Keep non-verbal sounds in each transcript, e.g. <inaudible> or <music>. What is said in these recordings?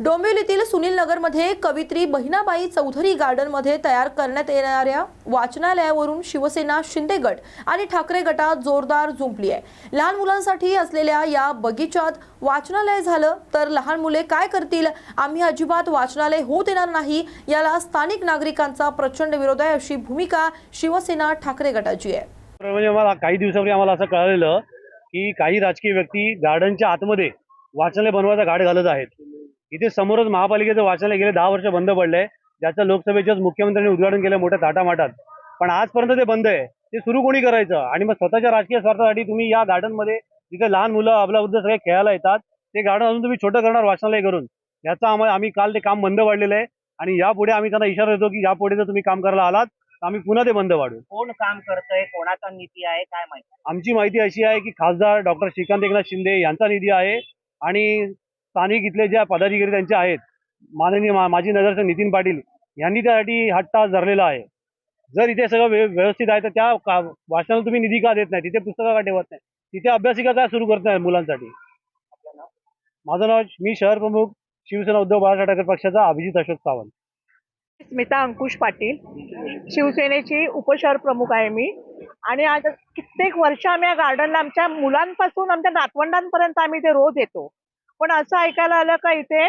डोंबिवलीतील सुनील नगरमध्ये कवित्री बहिणाबाई चौधरी गार्डनमध्ये तयार करण्यात येणाऱ्या वाचनालयावरून शिवसेना शिंदे गट आणि ठाकरे गटात जोरदार झुंपली आहे. लहान मुलांसाठी असलेल्या या बगीचात वाचनालय झालं तर लहान मुले काय करतील? आम्ही अजिबात वाचनालय होऊ देणार नाही. याला स्थानिक नागरिकांचा प्रचंड विरोध आहे अशी भूमिका शिवसेना ठाकरे गटाची आहे. म्हणजे मला काही दिवसापूर्वी आम्हाला असं कळलेलं की काही राजकीय व्यक्ती गार्डनच्या आतमध्ये वाचनालय बनवायचा घाट घालत आहेत. इथे समोरच महापालिकेचं वाचनालय गेले दहा वर्ष बंद पडलंय. ज्याचं लोकसभेच्याच मुख्यमंत्र्यांनी उद्घाटन केलं मोठ्या थाटामाटात. पण आजपर्यंत ते बंद आहे. ते सुरू कोणी करायचं? आणि मग स्वतःच्या राजकीय स्वार्थासाठी तुम्ही या गार्डनमध्ये जिथे लहान मुलं अबलावृद्ध सगळे खेळायला येतात. ते गार्डन अजून तुम्ही छोटं करणार वाचनालय करून. याचा आम्हाला आम्ही काल ते काम बंद पाडलेलं आहे. आणि यापुढे आम्ही त्यांना इशारा देतो की यापुढे जर तुम्ही काम करायला आलात तर आम्ही पुन्हा ते बंद पाडू. कोण काम करतंय? कोणाचा निधी आहे? काय माहिती? आमची माहिती अशी आहे की खासदार डॉक्टर श्रीकांत एकनाथ शिंदे यांचा निधी आहे. आणि स्थानिक इथले ज्या पदाधिकारी त्यांचे आहेत माननीय मा- माजी नगरसेवक नितीन पाटील यांनी त्यासाठी हट्टा धरलेला आहे. जर इथे सगळं व्यवस्थित आहे तर त्या का- वाचनाला तुम्ही निधी का देत नाही? तिथे पुस्तकं का ठेवत नाही? तिथे अभ्यासिका काय सुरू करत नाही मुलांसाठी? माझं नाव मी शहर प्रमुख शिवसेना उद्धव बाळासाहेब ठाकरे पक्षाचा अभिजित अशोक सावंत. स्मिता अंकुश पाटील शिवसेनेची उपशहर प्रमुख आहे मी. आणि आज कित्येक वर्ष आम्ही या गार्डनला आमच्या मुलांपासून आमच्या नातवंडांपर्यंत आम्ही ते रोज येतो. पण असं ऐकायला आलं का इथे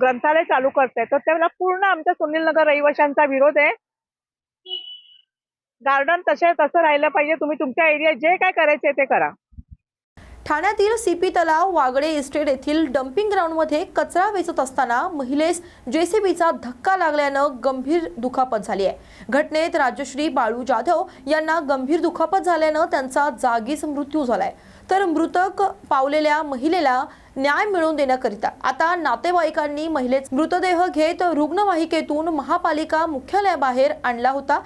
ग्रंथालय चालू करते तर त्याला पूर्ण आमच्या सुनील नगर रहिवाशांचा विरोध आहे. गार्डन तसे तसं राहिलं पाहिजे. तुम्ही तुमच्या एरियात जे काय करायचे ते करा. ठाण्यातील सीपी तलाव वागडे इस्टेट येथील डम्पिंग ग्राउंडमध्ये कचरा वेचत असताना महिलेस जेसीबीचा धक्का लागल्यानं गंभीर दुखापत झाली आहे. घटनेत राजश्री बाळू जाधव यांना गंभीर दुखापत झाल्यानं त्यांचा जागीच मृत्यू झालाय. तर मृतक पावलेल्या महिलेला न्याय मिळवून देण्याकरिता. आता नातेवाईकांनी महिलेचा मृतदेह घेत रुग्णवाहिकेतून महापालिका मुख्यालयाबाहेर आणला होता.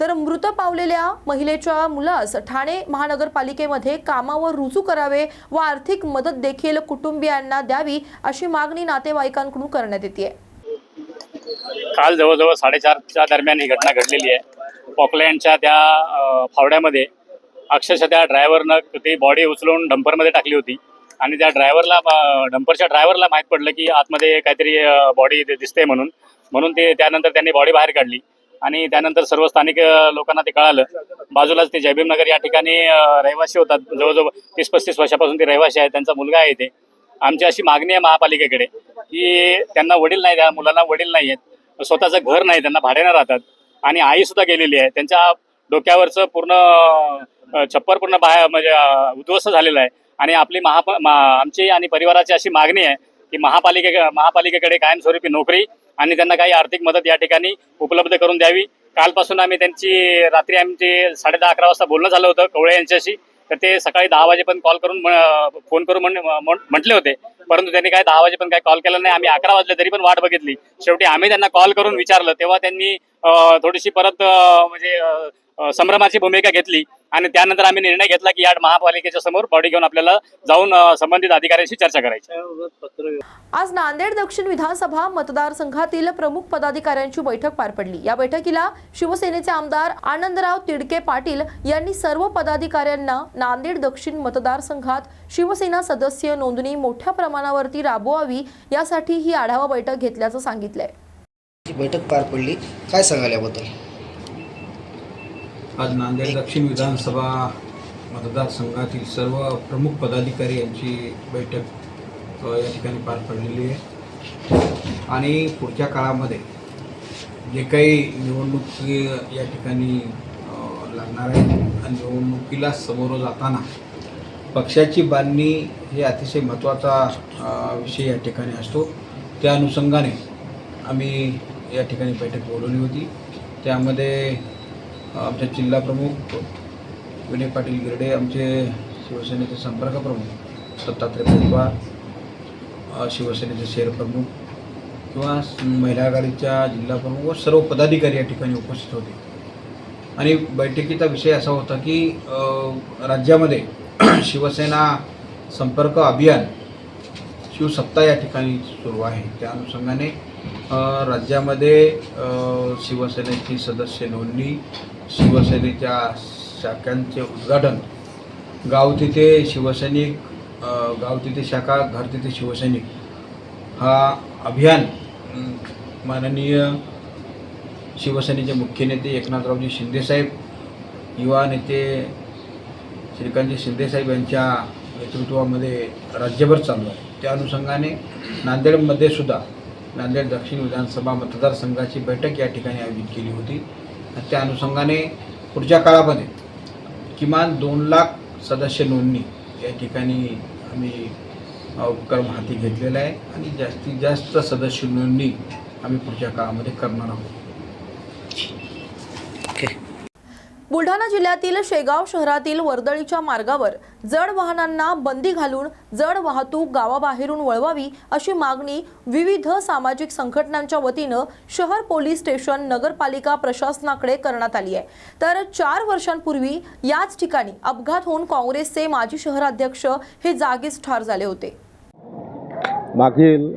तर मृत पावलेल्या महिलेच्या मुलास ठाणे महानगरपालिकेमध्ये कामावर रुजू करावे व आर्थिक मदत देखील कुटुंबियांना द्यावी अशी मागणी नातेवाईकांकडून करण्यात येते काल जवळजवळ साडेचारच्या दरम्यान ही घटना घडलेली आहे. पॉकलँडच्या त्या फावड्यामध्ये अक्षरशः त्या ड्रायव्हरनं ती बॉडी उचलून डंपरमध्ये टाकली होती. आणि त्या ड्रायव्हरला डंपरच्या ड्रायव्हरला माहीत पडलं की आतमध्ये काहीतरी बॉडी दिसते म्हणून. म्हणून ते त्यानंतर त्यांनी बॉडी बाहेर काढली. आणि त्यानंतर सर्व स्थानिक लोकांना ते कळालं. बाजूलाच ते जयभीमनगर या ठिकाणी रहिवासी होतात. जवळजवळ तीस पस्तीस वर्षापासून ते रहिवासी आहेत. त्यांचा मुलगा आहे ते. आमची अशी मागणी आहे महापालिकेकडे की त्यांना वडील नाही त्या मुलांना वडील नाही आहेत. स्वतःचं घर नाही त्यांना भाड्यानं राहतात. आणि आई सुद्धा गेलेली आहे. त्यांच्या डोक्यावरचं पूर्ण छप्पर पूर्ण बाहेर म्हणजे उद्ध्वस्त झालेलं आहे. आणि आपली महाप मा- आमची आणि परिवाराची अशी मागणी आहे की महापालिके महापालिकेकडे कायमस्वरूपी नोकरी आणि त्यांना काही आर्थिक मदत या ठिकाणी उपलब्ध करून द्यावी. कालपासून आम्ही त्यांची रात्री आमची साडे दहा अकरा वाजता बोलणं झालं होतं कवळे यांच्याशी. तर ते सकाळी दहा वाजेपर्यंत कॉल करून फोन करून म्हण- म्हटले होते. परंतु त्यांनी काय दहा वाजे पण काय कॉल केला नाही. आम्ही अकरा वाजले तरी पण वाट बघितली. शेवटी आम्ही त्यांना कॉल करून विचारलं. तेव्हा त्यांनी थोडीशी परत म्हणजे संभ्रमाची भूमिका घेतली. आणि त्यानंतर आम्ही निर्णय घेतला की या महापालिकेच्या समोर बॉडी घेऊन आपल्याला जाऊन संबंधित अधिकाऱ्यांशी चर्चा करायची. आज नांदेड दक्षिण विधानसभा मतदारसंघातील प्रमुख पदाधिकाऱ्यांची बैठक पार पडली. या बैठकीला शिवसेनेचे आमदार आनंदराव तिडके पाटील यांनी सर्व पदाधिकाऱ्यांना नांदेड दक्षिण मतदारसंघात शिवसेना सदस्य नोंदणी मोठ्या प्रमाणात प्रमाणावरती राबवावी यासाठी ही आढावा बैठक घेतल्याचं सांगितलंय. बैठक पार पडली. काय सांगाल याबद्दल? आज नांदेड दक्षिण विधानसभा मतदारसंघातील सर्व प्रमुख पदाधिकारी यांची बैठक या ठिकाणी पार पडलेली आहे. आणि पुढच्या काळामध्ये जे काही निवडणूक या ठिकाणी लागणार आहे आणि निवडणुकीला समोर जाताना पक्षाची बांधणी हे अतिशय महत्त्वाचा विषय या ठिकाणी असतो. त्या अनुषंगाने आम्ही या ठिकाणी बैठक बोलवली होती. त्यामध्ये आमच्या जिल्हाप्रमुख विनय पाटील गिरडे आमचे शिवसेनेचे संपर्क प्रमुख दत्तात्रय परिवार शिवसेनेचे शहर प्रमुख किंवा महिला आघाडीच्या जिल्हाप्रमुख व सर्व पदाधिकारी या ठिकाणी उपस्थित होते. आणि बैठकीचा विषय असा होता की राज्यामध्ये <clears throat> शिवसेना संपर्क अभियान शिवसत्ता या ठिकाणी सुरू आहे. त्या अनुषंगाने राज्यामध्ये शिवसेनेची सदस्य नोंदणी शिवसेनेच्या शाखांचे उद्घाटन गाव तिथे शिवसैनिक गाव तिथे शाखा घर तिथे शिवसैनिक हा अभियान माननीय शिवसेनेचे मुख्य नेते एकनाथरावजी शिंदेसाहेब युवा नेते श्रीकांतजी शिंदेसाहेब यांच्या नेतृत्वामध्ये राज्यभर चालू आहे. त्या अनुषंगाने नांदेडमध्ये सुद्धा नांदेड दक्षिण विधानसभा मतदारसंघाची बैठक या ठिकाणी आयोजित केली होती. आणि त्या अनुषंगाने पुढच्या काळामध्ये किमान दोन लाख सदस्य नोंदणी या ठिकाणी आम्ही उपक्रम हाती घेतलेला आहे. आणि जास्तीत जास्त सदस्य नोंदणी आम्ही पुढच्या काळामध्ये करणार आहोत. बुलढाणा जिल्ह्यातील शेगाव शहरातील वर्दळीच्या मार्गावर जड वाहनांना बंदी घालून जड वाहतूक गावाबाहेरून वळवावी अशी मागणी विविध सामाजिक संघटनांच्या वतीनं शहर पोलीस स्टेशन नगरपालिका प्रशासनाकडे करण्यात आली आहे. तर चार वर्षांपूर्वी याच ठिकाणी अपघात होऊन काँग्रेसचे माजी शहराध्यक्ष हे जागीच ठार झाले होते. मागील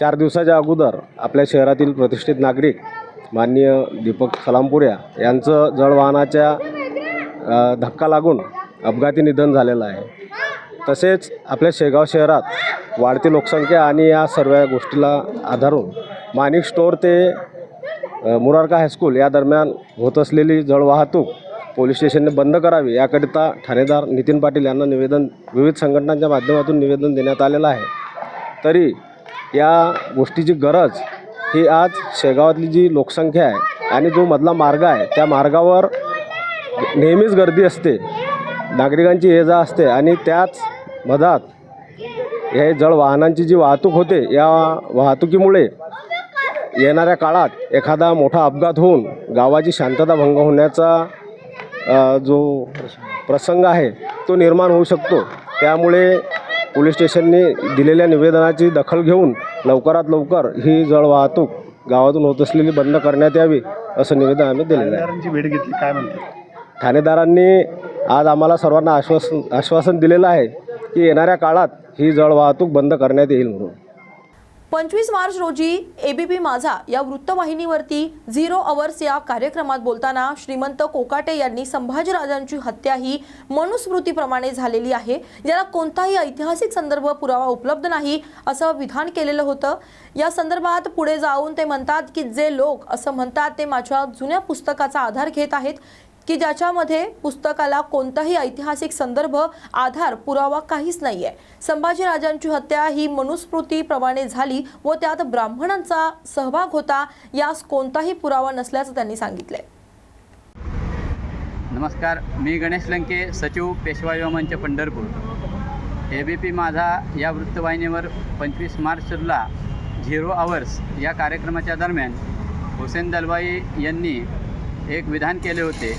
चार दिवसाच्या अगोदर आपल्या शहरातील प्रतिष्ठित नागरिक माननीय दीपक सलामपुऱ्या यांचं जळवाहनाच्या धक्का लागून अपघाती निधन झालेलं आहे. तसेच आपल्या शेगाव शहरात वाढती लोकसंख्या आणि या सर्व गोष्टीला आधारून माणिक स्टोअर ते मुरारका हायस्कूल या दरम्यान होत असलेली जळवाहतूक पोलीस स्टेशनने बंद करावी याकरिता ठाणेदार नितीन पाटील यांना निवेदन विविध संघटनांच्या माध्यमातून निवेदन देण्यात आलेलं आहे. तरी या गोष्टीची गरज ही आज शेगावातली जी लोकसंख्या आहे आणि जो मधला मार्ग आहे त्या मार्गावर नेहमीच गर्दी असते. नागरिकांची ये जा असते आणि त्याच मधात हे जड वाहनांची जी वाहतूक होते या वाहतुकीमुळे येणाऱ्या काळात एखादा मोठा अपघात होऊन गावाची शांतता भंग होण्याचा जो प्रसंग आहे तो निर्माण होऊ शकतो. त्यामुळे पोलीस स्टेशनने दिलेल्या निवेदनाची दखल घेऊन लवकरात लवकर ही जळ वाहतूक गावातून होत असलेली बंद करण्यात यावी असं निवेदन आम्ही दिलेलं आहे. भेट घेतली काय म्हणतात? ठाणेदारांनी आज आम्हाला सर्वांना आश्वासन आश्वासन दिलेलं आहे की येणाऱ्या काळात ही जळ वाहतूक बंद करण्यात येईल म्हणून. पंचवीस मार्च रोजी एबीपी माझा या वृत्तवाहिनीवरती झिरो अवर्स या कार्यक्रमात बोलताना श्रीमंत कोकाटे यांनी संभाजीराजांची हत्या ही मनुस्मृतीप्रमाणे झालेली आहे. याला कोणताही ऐतिहासिक संदर्भ पुरावा उपलब्ध नाही असं विधान केलेलं होतं. या संदर्भात पुढे जाऊन ते म्हणतात की जे लोक असं म्हणतात ते माझ्या जुन्या पुस्तकाचा आधार घेत आहेत. की ज्याच्यामध्ये पुस्तकाला कोणताही ऐतिहासिक संदर्भ आधार पुरावा काहीच नाहीये. संभाजीराजांची हत्या ही मनुस्मृतीप्रमाणे झाली व त्यात ब्राह्मणांचा सहभाग होता यास कोणताही पुरावा नसल्याचं त्यांनी सांगितलंय. नमस्कार मी गणेश लंके सचिव पेशवा युवा मंच पंढरपूर. ए बी पी माझा या वृत्तवाहिनीवर पंचवीस मार्चला झिरो आवर्स या कार्यक्रमाच्या दरम्यान हुसेन दलवाई यांनी एक विधान केले होते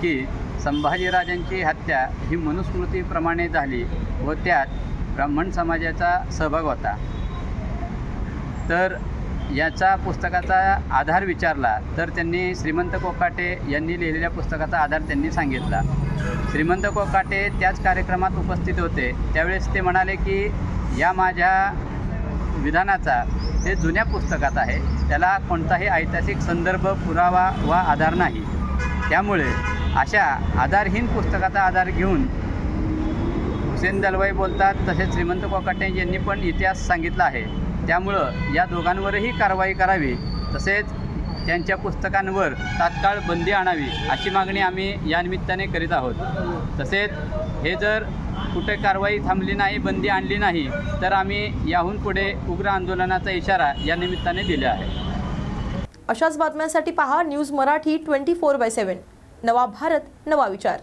की संभाजीराजांची हत्या ही मनुस्मृतीप्रमाणे झाली व त्यात ब्राह्मण समाजाचा सहभाग होता. तर याचा पुस्तकाचा आधार विचारला तर त्यांनी श्रीमंत कोकाटे यांनी लिहिलेल्या पुस्तकाचा आधार त्यांनी सांगितला. श्रीमंत कोकाटे त्याच कार्यक्रमात उपस्थित होते. त्यावेळेस ते म्हणाले की या माझ्या विधानाचा ते जुन्या पुस्तकात आहे. त्याला कोणताही ऐतिहासिक संदर्भ पुरावा वा आधार नाही. त्यामुळे अशा आधारहीन पुस्तकाचा आधार घेऊन हुसेन दलवाई बोलतात तसेच श्रीमंत कोकाटे यांनी पण इतिहास सांगितला आहे. त्यामुळं या दोघांवरही कारवाई करावी तसेच त्यांच्या पुस्तकांवर तात्काळ बंदी आणावी अशी मागणी आम्ही या निमित्ताने करीत आहोत. तसेच हे जर कुठे कारवाई थांबली नाही बंदी आणली नाही तर आम्ही याहून पुढे उग्र आंदोलनाचा इशारा या निमित्ताने दिला आहे. अशाच बातम्यांसाठी पहा news Marathi twenty four by seven. नवा भारत नवा विचार.